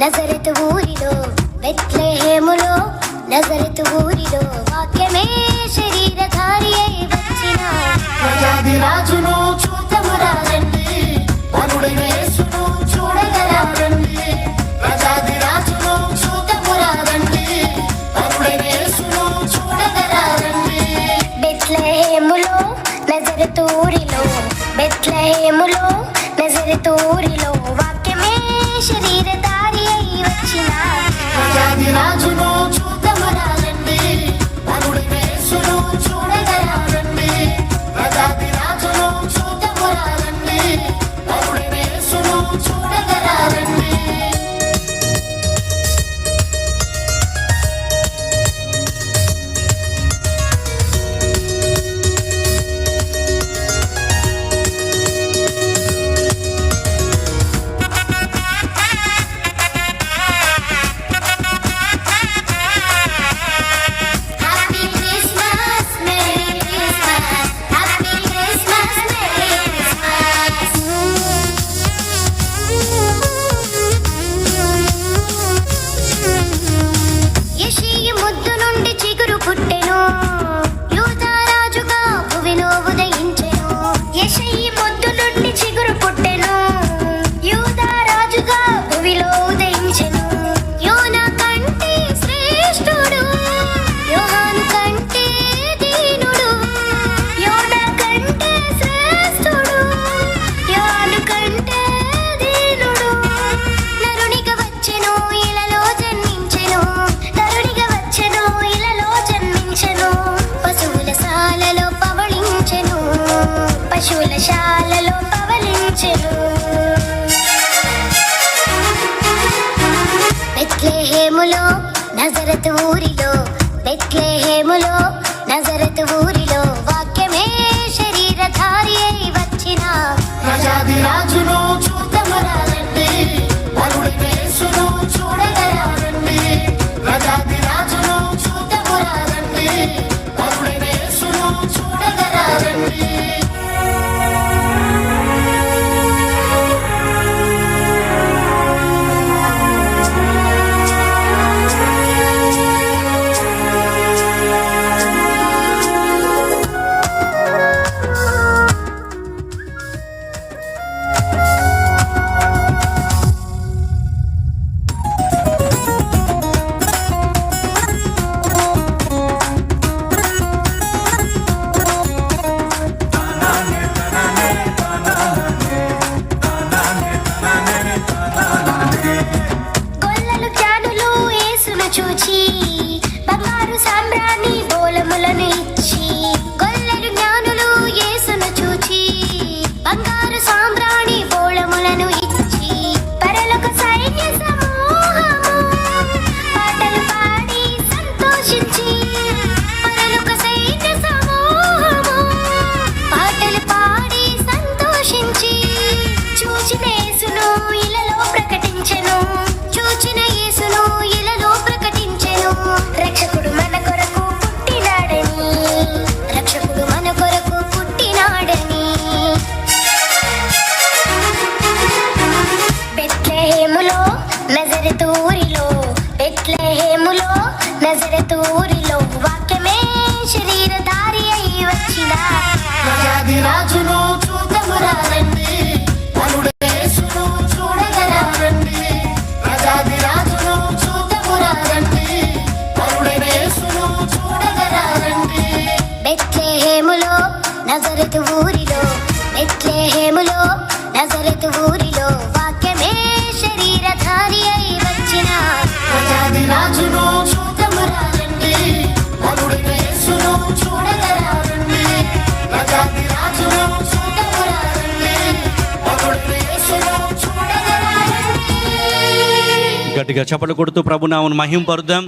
నజరతు ఊరిలో బెత్లెహేములో నజరత్ ఊరిలో. వాక్యమే శరీరధారి అయి వచ్చిన ప్రజాది రాజును చూతము రాజండి వరుడైన యేసును చూడగలరండి ప్రజాది రాజును చూతము రాజండి వరుడైన యేసును చూడగలరండి బెత్లెహేములో నజరత్ ఊరిలో బెత్లెహేములో నజరత్ ఊరిలో. ప్రజాది 谁？నజరత్ ఊరిలో బెత్లెహేములో నజరత్ ఊరి సంతోషించి పరలోక సైన్య సమూహము. పాటలు నజర తూరిలో యేసును ఇలలో ప్రకటించెను వాక్యమే శరీరధారి అయి వచ్చిన రాజును చూతమురారండి వరుడైన యేసును చూడగరారండి రాజును బెత్లెహేములో నజరతు ఊరిలో బెత్లెహేములో నజరతు ఊరిలో గట్టిగా చప్పట్లు కొడుతూ ప్రభునామను మహింపరుద్దాం.